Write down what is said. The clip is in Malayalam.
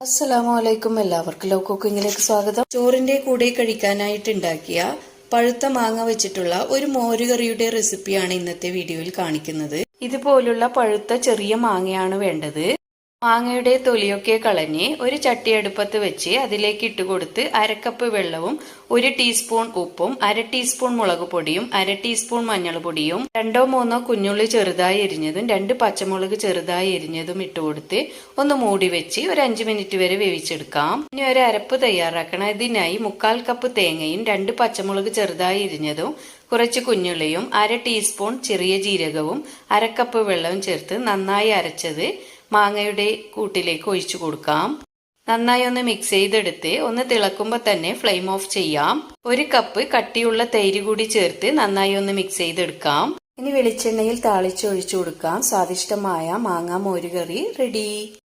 അസ്സലാമു അലൈക്കും എല്ലാവർക്കും ലോ കുക്കിങ്ങിലേക്ക് സ്വാഗതം. ചോറിന്റെ കൂടെ കഴിക്കാനായിട്ട് ഉണ്ടാക്കിയ പഴുത്ത മാങ്ങ വെച്ചിട്ടുള്ള ഒരു മോരുകറിയുടെ റെസിപ്പിയാണ് ഇന്നത്തെ വീഡിയോയിൽ കാണിക്കുന്നത്. ഇതുപോലുള്ള പഴുത്ത ചെറിയ മാങ്ങയാണ് വേണ്ടത്. മാങ്ങയുടെ തൊലിയൊക്കെ കളഞ്ഞ് ഒരു ചട്ടി അടുപ്പത്ത് വെച്ച് അതിലേക്ക് ഇട്ട് കൊടുത്ത് അരക്കപ്പ് വെള്ളവും ഒരു ടീസ്പൂൺ ഉപ്പും അര ടീസ്പൂൺ മുളക് പൊടിയും അര ടീസ്പൂൺ മഞ്ഞൾപ്പൊടിയും രണ്ടോ മൂന്നോ കുഞ്ഞുള്ളി ചെറുതായി എരിഞ്ഞതും രണ്ട് പച്ചമുളക് ചെറുതായി എരിഞ്ഞതും ഇട്ട് കൊടുത്ത് ഒന്ന് മൂടി വെച്ച് ഒരു അഞ്ച് മിനിറ്റ് വരെ വേവിച്ചെടുക്കാം. ഇനി ഒരു അരപ്പ് തയ്യാറാക്കണം. ഇതിനായി മുക്കാൽ കപ്പ് തേങ്ങയും രണ്ട് പച്ചമുളക് ചെറുതായി എരിഞ്ഞതും കുറച്ച് കുഞ്ഞുള്ളിയും അര ടീസ്പൂൺ ചെറിയ ജീരകവും അരക്കപ്പ് വെള്ളവും ചേർത്ത് നന്നായി അരച്ചത് മാങ്ങയുടെ കൂട്ടിലേക്ക് ഒഴിച്ചു കൊടുക്കാം. നന്നായി ഒന്ന് മിക്സ് ചെയ്തെടുത്ത് ഒന്ന് തിളക്കുമ്പോൾ തന്നെ ഫ്ലെയിം ഓഫ് ചെയ്യാം. ഒരു കപ്പ് കട്ടിയുള്ള തൈര് കൂടി ചേർത്ത് നന്നായി ഒന്ന് മിക്സ് ചെയ്തെടുക്കാം. ഇനി വെളിച്ചെണ്ണയിൽ താളിച്ചൊഴിച്ചു കൊടുക്കാം. സ്വാദിഷ്ടമായ മാങ്ങ മോരുകറി റെഡി